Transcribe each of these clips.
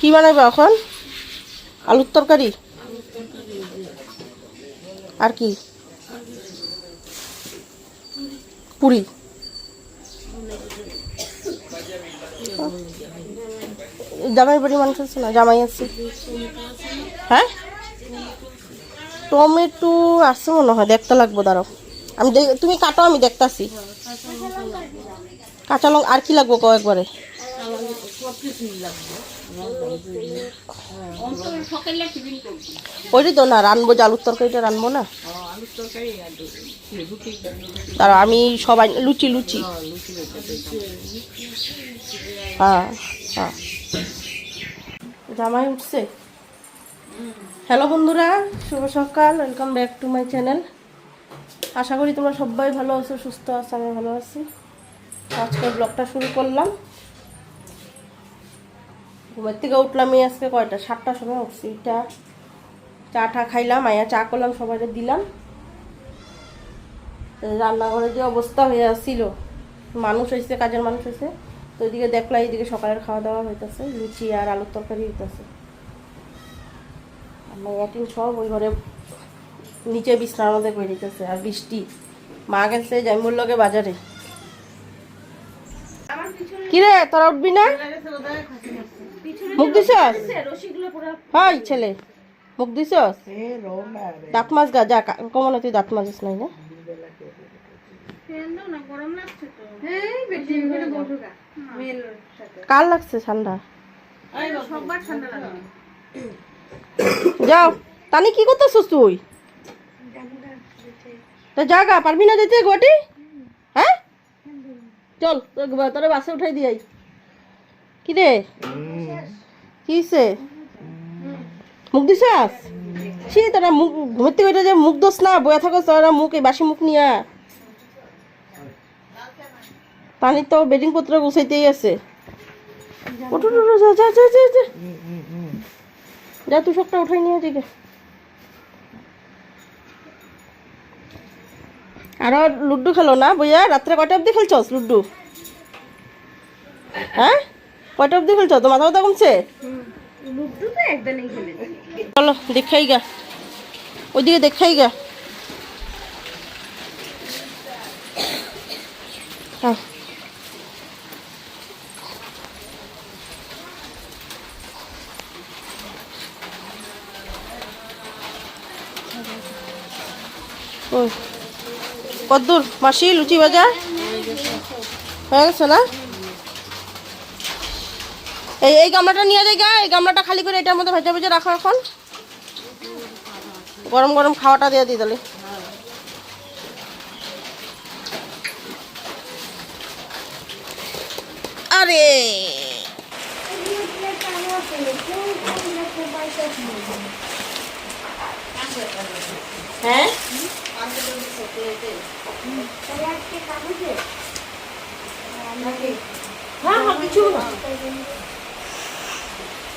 কি বানাবে এখন? আলুর তরকারি? আর কি? পুরি। জামাই বাড়ি মানুষ আছে না? জামাই আছে। হ্যাঁ? টমেটো আছে মনে হয়, দেখতে লাগবো, দাঁড়াও। আমি তুমি কাটো, আমি দেখতাছি। কাঁচা লঙ্কা আর কি লাগবো কও একবারে? ওইটাই তো না, রানবো যে আলুর তরকারিটা রানবো না? দাঁড়াও আমি সবাই, লুচি লুচি। হ্যাঁ হ্যাঁ। জামাই উঠছে? হ্যালো বন্ধুরা, শুভ সকাল welcome back to my channel আশা করি তোমরা সবাই ভালো আছো, সুস্থ আছো, আমি ভালো আছি। আজকে ব্লগটা শুরু করলাম। ঘুমের থেকে উঠলাম এই আজকে কয়টা? সাতটার সময় উঠছি। এটা চা টা খাইলাম আয়া চা করলাম সবাই দিলাম। রান্নাঘরে যে অবস্থা হয়ে আসছিল মানুষ হয়েছে কাজের মানুষ হয়েছে তো ওইদিকে দেখলাম এইদিকে সকালের খাওয়া দাওয়া হইতেছে লুচি আর আলুর তরকারি হইতেছে। আমার সব ওই ঘরে নিচে বিছনার মধ্যে করে দিতেছে আর বৃষ্টি। মা গেছে জাইমুর লগে বাজারে। কিরে তোরা উঠবি না? মুখ দিছ হয় ছেলে। মুখ দিছ দাঁত মাছ গা যা কমন তুই দাঁত মাজিস নাই না? কার লাগছে ঠান্ডা? যাও। তানি কি করতেছিস তুই? তা জাগা পারবি না যেতে গোয়াটি? হ্যাঁ? চল তোর- তোর বাসে উঠাই দিয়াই কি রে কি হইছে? মুখ দিছাস? ছি, তোরা মুখ ঘুরতে ঘুরতে যে মুখ দোষ না বয়ে থাকো তোরা মুখ, এই বাসি মুখ নিয়া। পানি তো বেডিং পত্র গুছাইতেই আছে। যা তুই সবটা উঠাই নিয়ে দিকে আর লুড্ডু খেলো না বইয়া? রাত্রে কয়টা অবধি খেলছস লুড্ডু হ্যাঁ? কয়টা অবধি খেলছ? তো মাথা ব্যথা কমছে? চলো, দেখাই গা। ওইদিকে দেখাই গা। হ্যাঁ ওই মাসি, লুচি ভাজা? হয়ে গেছে না? এই গামলাটা নিয়ে যাই এই গামলাটা খালি করে এটার মধ্যে ভেজা ভেজে রাখো এখন। গরম গরম খাওয়াটা দিয়ে দিই তাহলে। আরে! হ্যাঁ? হ্যাঁ হ্যাঁ কিছু না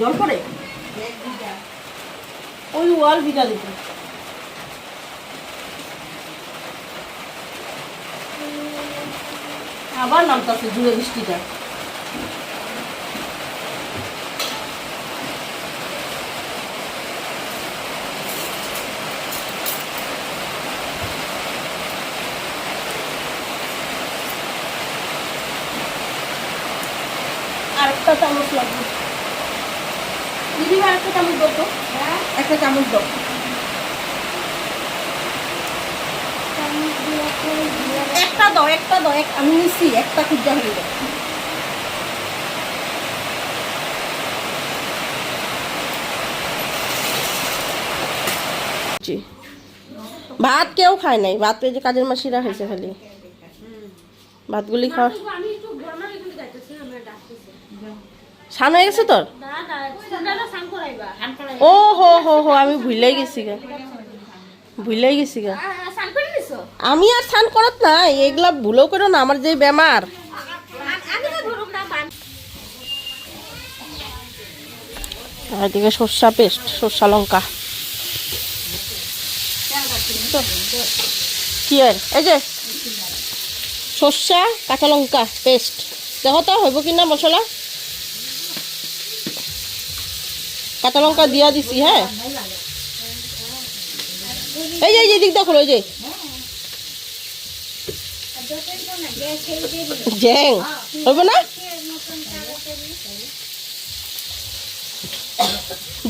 জল পড়ে? ওই ওয়াল ভিটা দিতে। আবার নামতাছে জুড়ে বৃষ্টিটা আরেকটা চামচ লাগবে দিদি ভাই একটা চামচ দাও তো একটা চামচ দাও। একটা দাও একটা দাও, এক আমি নিচ্ছি একটা খুঁজা হয়ে যাবে ভাত কেউ খায় নাই, ভাত এই যে কাজের মাসিরা হয়েছে খালি। ভাতগুলি খাওয়া আমি একটু গরমের এগুলো যাইতেছি আমরা ডাকতেছি সান হয়ে গেছে তোর? না না ও হো হো হো আমি ভুলেই গেছি গা। ভুলেই গেছি গা। আমি আর স্নান করত না এগুলা ভুলেও করো না আমার যে বেমার। না এদিকে সর্ষা পেস্ট সর্ষা লঙ্কা। কি আর? এই যে সর্ষা কাঁচা লঙ্কা পেস্ট। দেখো তো হইব কিনা মশলা? কাঁচা লঙ্কা দিয়া দিছি হ্যাঁ? এই যে এই যে দিক দেখো ওই যে। জ্যাং না?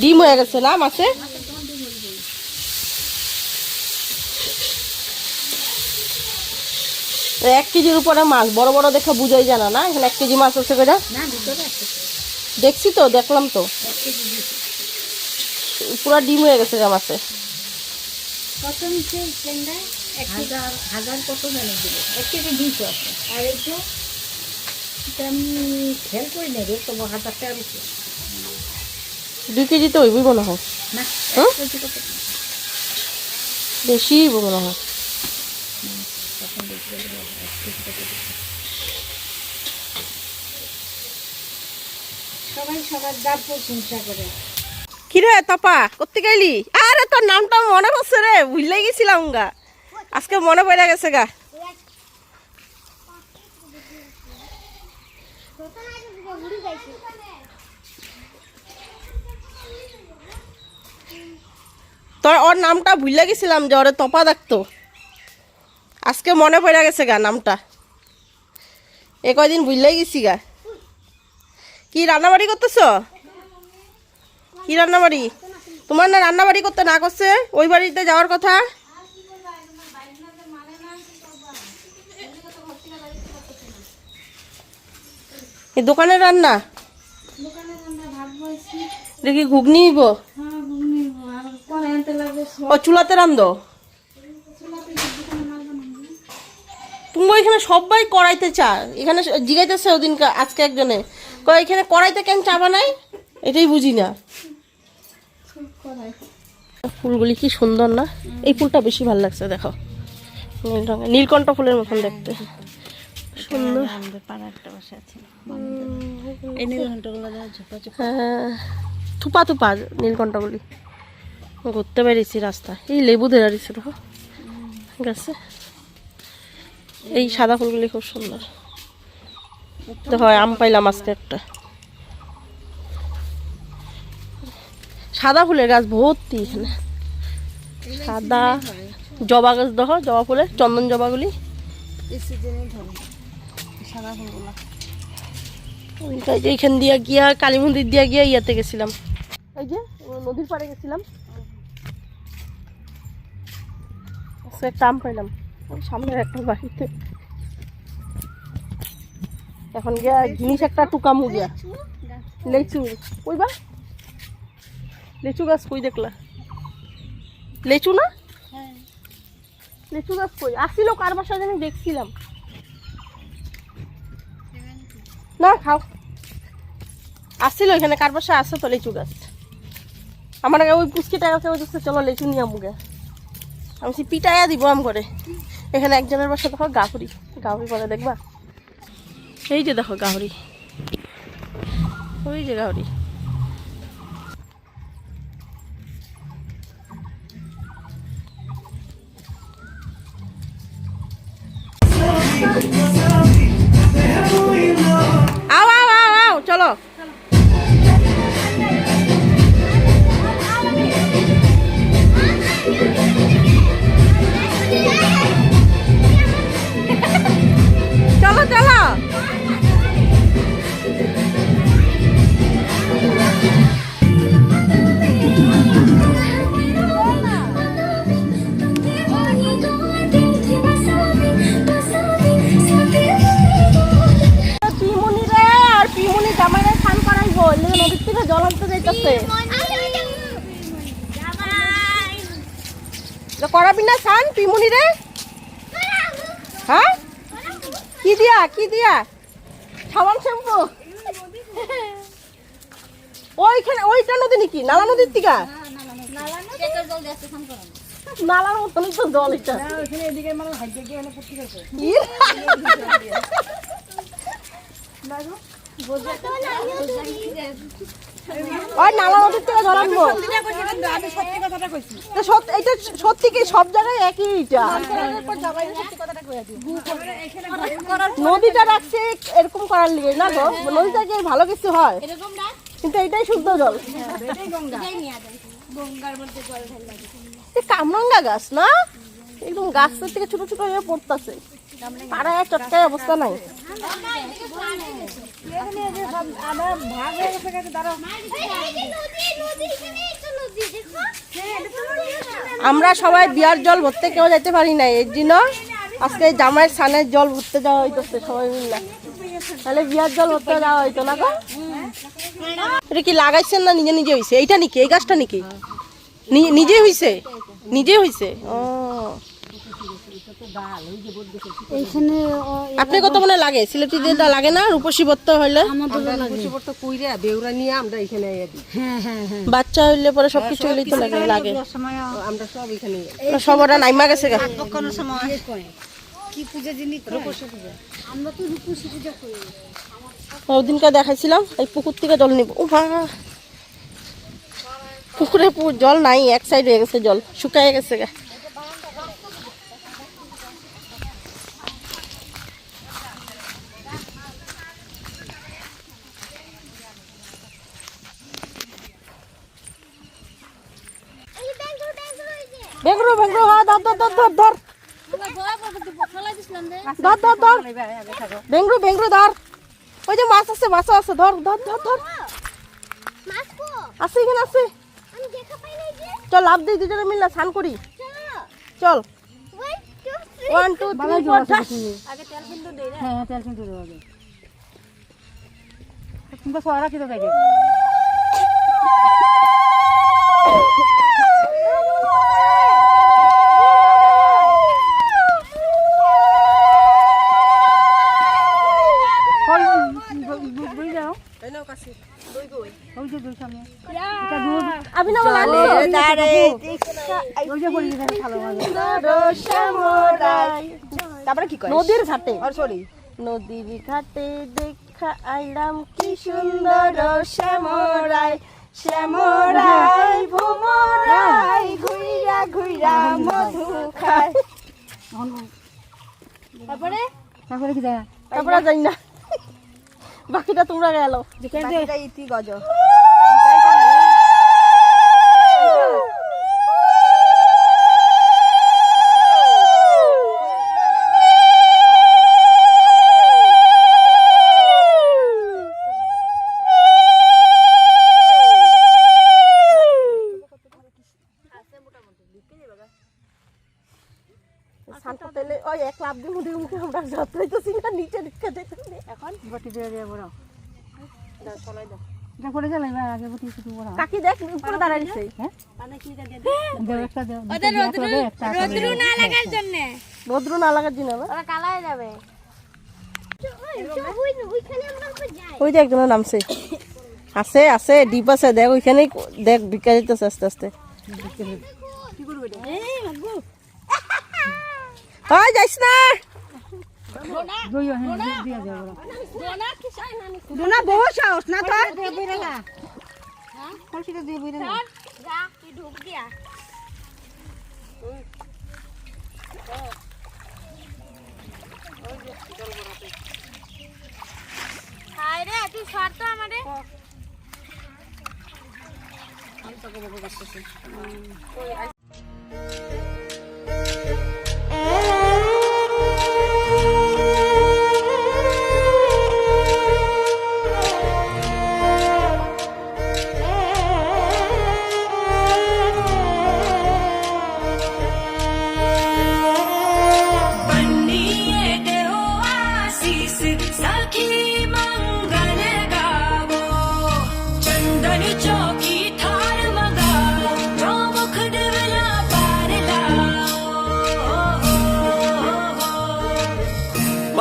ডিম হয়ে গেছে না মাছে? এক কেজির উপরে মাছ, বড় বড় দেখে বুঝাই জানা না এখানে এক কেজি মাছ আছে দেখছি তো, দেখলাম তো। পুরা ডিম হয়ে গেছে গা মাছে কত নিচে টেন্ডা হাজার হাজার কত জানি দিল। এক কেজি দুইশো আছে। আর একটু আমি খেয়াল করি না রে তোমার হাজার টাকা রুপি দুই কেজি তো হইবই মনে হয়। না বেশি মনে হয়। দিচ্ছে। সবাই সবার দাঁত প্রশংসা করে। কিরে তপা করতে গেলি আরে তোর নামটা মনে পড়ছে রে, ভুলে গেছিলাম গা। আজকে মনে পড়ে গেছে গা। তোর ওর নামটা ভুলে গেছিলাম যে ওরে তপা ডাকতো। আজকে মনে পড়ে গেছে গা নামটা। এ কয়দিন ভুললেই গেছি গা। কি রান্নাবাড়ি করতেছ? কি রান্নাবাড়ি? তোমার না রান্নাবাড়ি করতে না করছে? ওই বাড়িতে যাওয়ার কথা? দোকানের রান্না? দেখি ঘুগনি নিব। ও চুলাতে রান্ধো? তুমি এখানে সবাই কড়াইতে চা। এখানে জিগাইতেছে ওদিন আজকে একজনে। এখানে কড়াইতে কেন চা বানাই এটাই বুঝি না। ফুলগুলি কি সুন্দর না? এই ফুলটা বেশি ভালো লাগছে দেখো। নীল রঙের নীলকণ্ঠ ফুলের মতন দেখতে। সুন্দর। হ্যাঁ, থুপা থুপা নীলকণ্ঠগুলি। ঘুরতে বেরিয়েছি রাস্তা এই লেবু ধরে দিচ্ছে দেখো। গাছে এই সাদা ফুলগুলি খুব সুন্দর। দেখো আম পাইলাম আজকে একটা। সাদা ফুলের গাছ ভর্তি এখানে। সাদা জবা গাছ দেখো জবা ফুলের চন্দন জবাগুলি। এইখান দিয়া গিয়া কালী মন্দির দিয়া গিয়া ইয়াতে গেছিলাম। এই যে নদীর পাড়ে গেছিলাম। আজকে একটা আম পাইলাম। ওই সামনের একটা বাড়িতে। এখন গিয়া জিনিস একটা টুকামু গিয়া। লেচু। কই বা? লেচু গাছ কই দেখলা? লেচু না? হ্যাঁ। লেচু গাছ কই? আসিল কার বাসায় জানি দেখছিলাম। না খাও। আসছিল এখানে কার বাসায় আছে তো লিচু গাছ? আমার আগে ওই পুচকিটা কাছে বলছে চলো লিচু নিয়ে আমুগে আমি সে পিটাইয়া দিব আম করে। এখানে একজনের বাসা দেখো গাহরি। গাহরি পরে দেখবা? এই যে দেখো গাহরি। ওই যে গাহরি। 감사합니다. জল আনতে যাইতেছে করাবি না সান পিমুনি রে। হ্যাঁ? কি দিয়া কি দিয়া? সাবান শ্যাম্পু। ওইখানে, ওইটা নদী নাকি? নালা নদীর টিকা নালার মতনই তো জল এটা। ইয়ে। ওই নালা নদীর থেকে আনব তো সত্যি কি সব জায়গায় একই এটা নদীটা রাখছে এরকম করার লিগে, না গো? নদীটা কি ভালো কিছু হয়? কিন্তু এটাই শুদ্ধ জল। কামরাঙ্গা গাছ, না? একদম গাছের থেকে ছোট ছোট হয়ে পড়তেছে। পাড়ায় চটকায় অবস্থা নাই। আমরা সবাই বিয়ার জল ভরতে কেউ যেতে পারি না এর জন্য আজকে জামাইয়ের সানের জল ভরতে যাওয়া হইতেছে, সবাই মিলে। তাহলে বিয়ার জল ভরতে যাওয়া হইতো না গো? এটা কি লাগাইছেন না নিজে নিজে হইছে? এইটা নাকি? এই গাছটা নাকি? নিজে হইছে? নিজে হইছে? ও। এইখানে আপনি কত মনে লাগে? সিলেটি দিয়ে লাগে না? রূপসী বত্ত হইলে? বেউরা নিয়ে আমরা এখানে আইয়া দিই। হ্যাঁ হ্যাঁ হ্যাঁ। বাচ্চা হইলে পরে সবকিছু হইলেই তো লাগে লাগে। আমরা সব এখানে সবরা নাইমা গেছে গা। কোনো সময়। কি পূজা জিনিস রূপসী পূজা। আমরা তো রূপসী পূজা করি। ওদিনকে দেখাইছিলাম এই পুকুর থেকে জল নিব। ও বাবা পুকুরে জল নাই এক সাইড হয়ে গেছে জল শুকায় গেছে গা। বেঙ্গরু বেঙ্গরু হ্যাঁ ধর ধর ধর ধর ধর। ধর ধর ধর। বেঙ্গরু বেঙ্গরু ধর। ওই যে মাছ আছে মাছ আছে ধর ধর ধর ধর। আছে এখানে আছে। চল লাভ দিই দুজনে মিলে স্নান করি। চল। ওয়ান টু থ্রি ফোর হ্যাঁ তেল কিন্তু দেওয়া যায় কিন্তু সরা কিন্তু দেখে দুই যাও ওই যে দুই সামনে নদীর ঘাটে সরি নদীর ঘাটে দেখা আইলাম কি সুন্দর শ্যামরায়। শ্যামরাই ভোমরাই ঘুইরা ঘুইরা মধু খায়। তারপরে? তারপরে কি যায়? তারপরে যাই না। বাকিটা তোমরা গেল। ইতি গজ চাপ দিয়ে উঠে উঠে আমরা যাত্রাইতেছি না নিচে ঢুকে এখন? বটি দিয়ে দিয়ে বড় নামছে আছে আছে ডিপ আছে দেখ ওইখানে দেখ বিকা যেতেছে আস্তে আস্তে। হয় যাইস না। ডোনা বহু সাহস না তোর? কলসিটা দিয়ে বইরা না যা কি ঢুক দিয়া হাই রে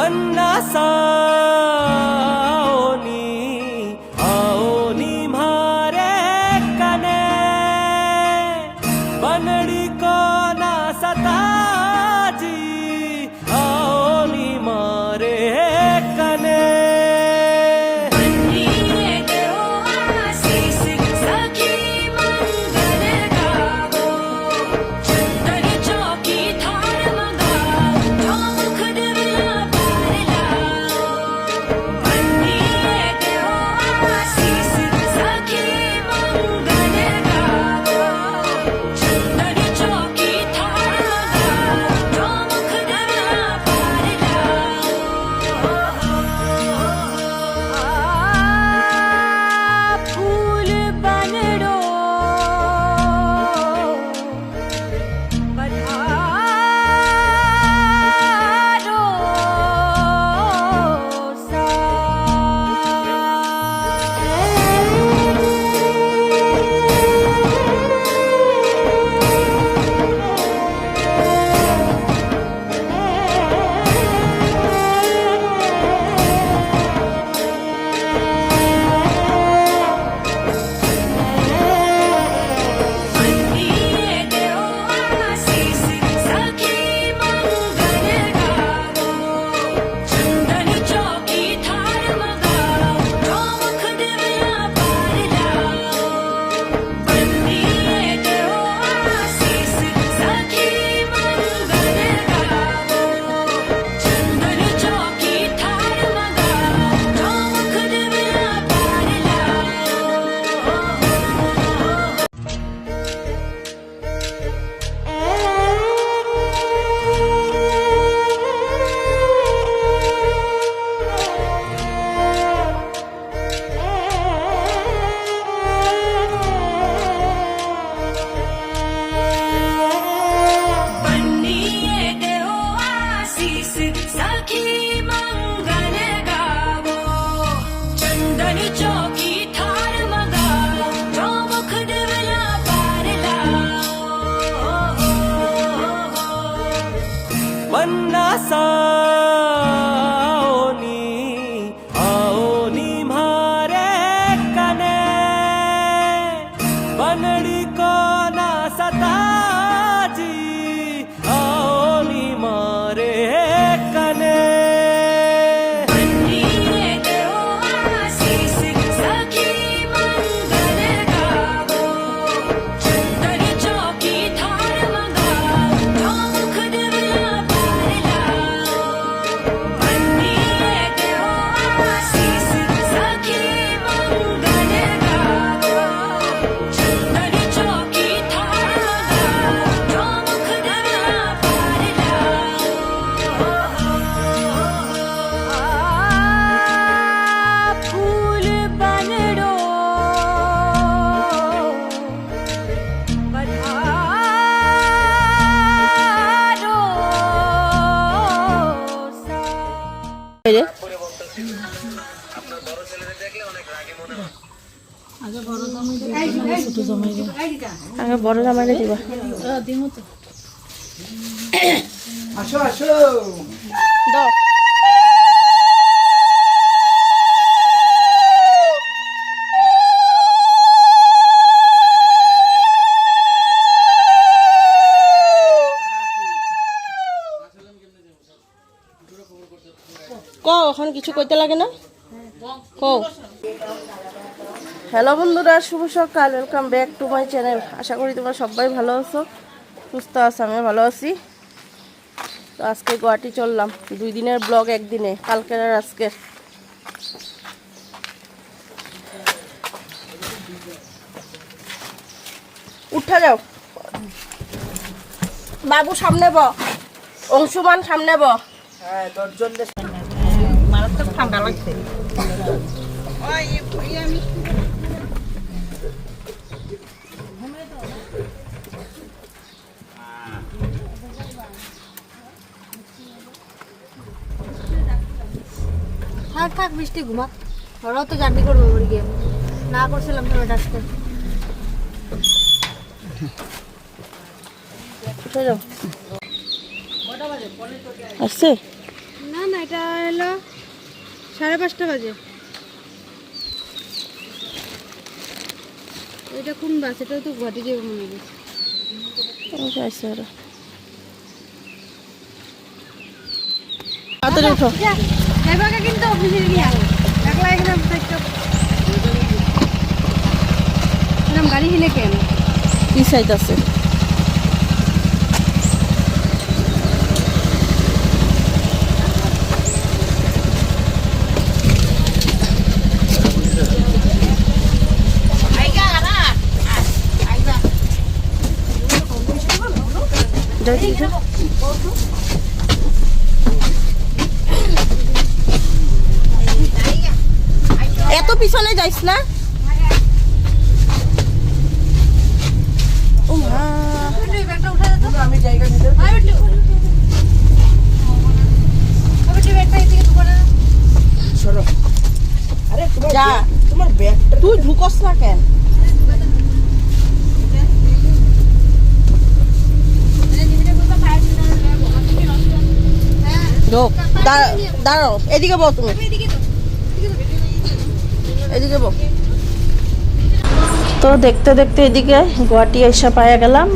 ân coração. আগে বড় জামাইলে দিবা। আসো আসো। দাও। ক এখন কিছু কইতে লাগে না? হ্যালো বন্ধুরা শুভ সকাল। Welcome back to my channel আশা করি তোমরা সবাই ভালো আছো সুস্থ আছো আমি ভালো আছি। তো আজকে গুয়াহাটি চললাম। দুই দিনের ব্লগ একদিনে কালকের আর আজকের উঠা যাও। বাবু সামনে ব অংশুমান সামনে ব হ্যাঁ দশজন মারাত্মক ঠান্ডা লাগছে। থাক থাক বৃষ্টি ঘুমা। ওরাও তো জার্নি করব গিয়ে না করছিলাম তো যাও। আসছে? না না এটা হলো সাড়ে পাঁচটা বাজে। এটা কোন বাস? এটা তো ঘটে যাবে মনে তাড়াতাড়ি উঠো। এবারে কিন্তু অফিসে গিয়া একলা গাড়ি হিলে কেন? কি সাইড আছে? এত পিছনে যাইস না? আমি জায়গা দিতে সরো। আরে তোমার যা। ব্যাগ- তোমার ব্যাগটা তুই ঢুকস না কেন? দাঁড়াও, এদিকে বল তুমি। এদিকে বল তো দেখতে দেখতে এদিকে গুয়াহাটি এসে পাইয়া গেলাম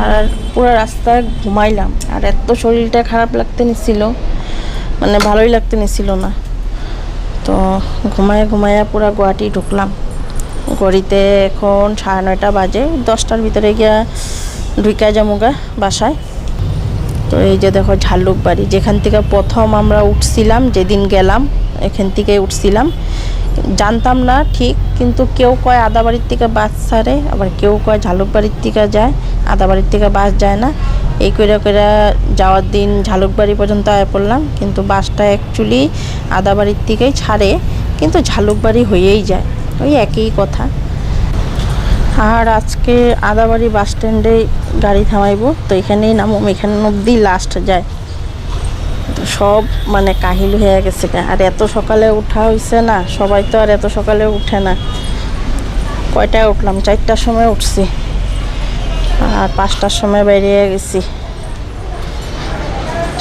আর পুরো রাস্তায় ঘুমাইলাম। আর এত শরীরটা খারাপ লাগতে নিছিল মানে ভালোই লাগতে নিছিল না। তো ঘুমায় ঘুমায়া পুরো গুয়াহাটি ঢুকলাম। গড়িতে এখন সাড়ে নয়টা বাজে, দশটার ভিতরে গিয়া ঢুকা যামুগা বাসায়। তো এই যে দেখো ঝালুক বাড়ি। যেখান থেকে প্রথম আমরা উঠছিলাম, যেদিন গেলাম, এখান থেকে উঠছিলাম। জানতাম না ঠিক, কিন্তু কেউ কয় আদাবাড়ির থেকে বাস ছাড়ে, আবার কেউ কয় ঝালুক বাড়ির থেকে যায় আদাবাড়ির থেকে বাস যায় না। এই করে করে যাওয়ার দিন ঝালুকবাড়ি পর্যন্ত আয় পড়লাম, কিন্তু বাসটা অ্যাকচুয়ালি আদাবাড়ির থেকেই ছাড়ে, কিন্তু ঝালুকবাড়ি হয়েই যায়। ওই একই কথা। আর আজকে আদাবাড়ি বাস স্ট্যান্ডে গাড়ি থামাইবো। তো এখানেই নামুম এখানে অব্দি লাস্ট যায়। তো সব মানে কাহিল হয়ে গেছে আর এত সকালে উঠা হয়েছে না সবাই তো আর এত সকালে উঠে না। কয়টায় উঠলাম? চারটার সময় উঠছি। আর পাঁচটার সময় বেরিয়ে গেছি।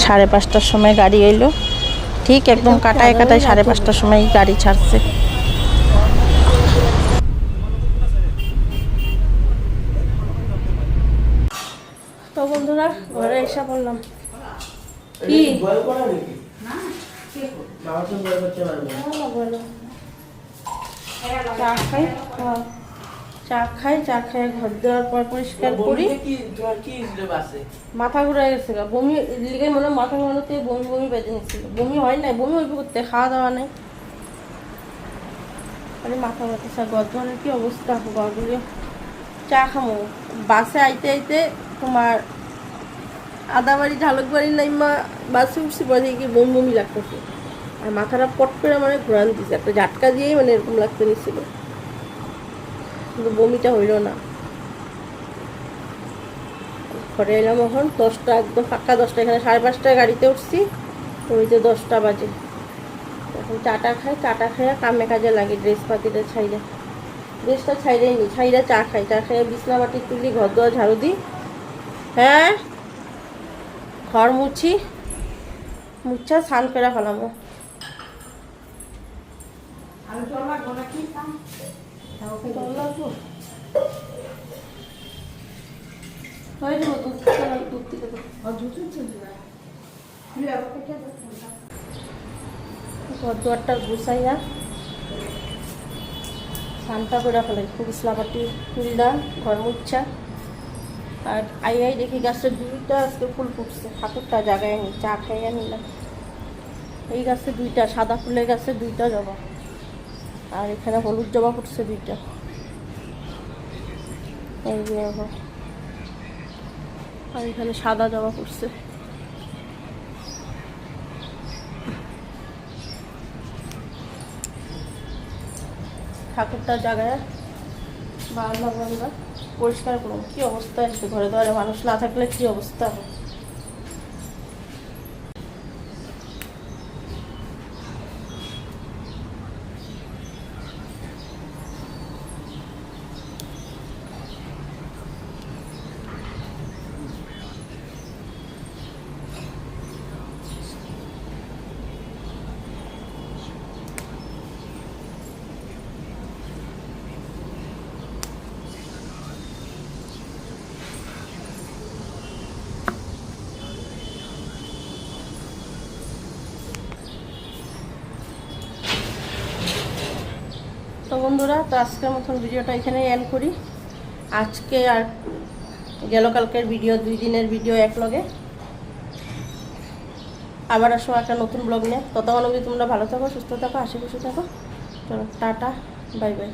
সাড়ে পাঁচটার সময় গাড়ি এলো। ঠিক একদম কাটায় কাটায় সাড়ে পাঁচটার সময় গাড়ি ছাড়ছে। বন্ধুরা ঘরে এসে পড়লাম। কি? চা খাই? হ্যাঁ। চা খাই চা খাই ঘর দেওয়ার পর পরিষ্কার করি। মাথা ঘুরে গেছে বমি লিগে মনে হয় মাথা ঘুরানোতে বমি বমি বেঁধে নিচ্ছিল বমি হয় নাই বমি হইব করতে খাওয়া দাওয়া নেই। খালি মাথা ব্যথা গর্জনের কি অবস্থা? গরগুলি চা খামো। বাসে আইতে আইতে তোমার আদাবাড়ি ঝালকবাড়ি নাইমা বাসে উঠছি বাজে গিয়ে বমি বমি লাগতেছে। আর মাথাটা পট করে মানে ঘোরান দিছে। একটা ঝাটকা দিয়েই মানে এরকম লাগতে নিছিল। কিন্তু বমিটা হইল না। ঘরে এলাম এখন, দশটা, একদম ফাঁকা দশটা, এখানে সাড়ে পাঁচটায় গাড়িতে উঠছি। ওই যে দশটা বাজে। এখন চাটা খাই চাটা খেয়ে কামে কাজে লাগে, ড্রেস পাতিটা ছাইরে ড্রেসটা ছাইরেই নি ছাইরে চা খাই। চা খেয়ে বিছনা বাটি তুলি, ঘর দোয়া ঝাড়ু দিই হ্যাঁ? ঘর মুছি মুছা স্নান করে ফেলামো জল লাগবো? হয়ে যাব দুধ চলো, দুধ দিতে দাও। ঘর দুয়ারটা গুছাইয়া স্নানটা করে ফেলাই বিছনাপাটি তুলদা ঘর মুচ্ছা আর আই আই দেখি গাছের দুইটা আজকে ফুল ফুটছে। ঠাকুরটা জায়গায় নি চা খাইয়া নিলাম এই গাছে দুইটা, সাদা ফুলের গাছে দুইটা জবা। আর এখানে হলুদ জবা ফুটছে দুইটা। এই যে আর এখানে সাদা জবা ফুটছে। ঠাকুরটা জায়গায় বারান্দা বারান্দা পরিষ্কার করুন কি অবস্থা আসবে ঘরে ঘরে মানুষ না থাকলে কি অবস্থা? হবে তো বন্ধুরা, তো আজকের মতন ভিডিওটা এখানে এন্ড করি। আজকে আর গেল কালকের ভিডিও দুই দিনের ভিডিও এক লগে। আবার আসো একটা নতুন ব্লগ নিয়ে। ততক্ষণ অবধি তোমরা ভালো থাকো, সুস্থ থাকো খুশি থাকো। চলো, টাটা বাই বাই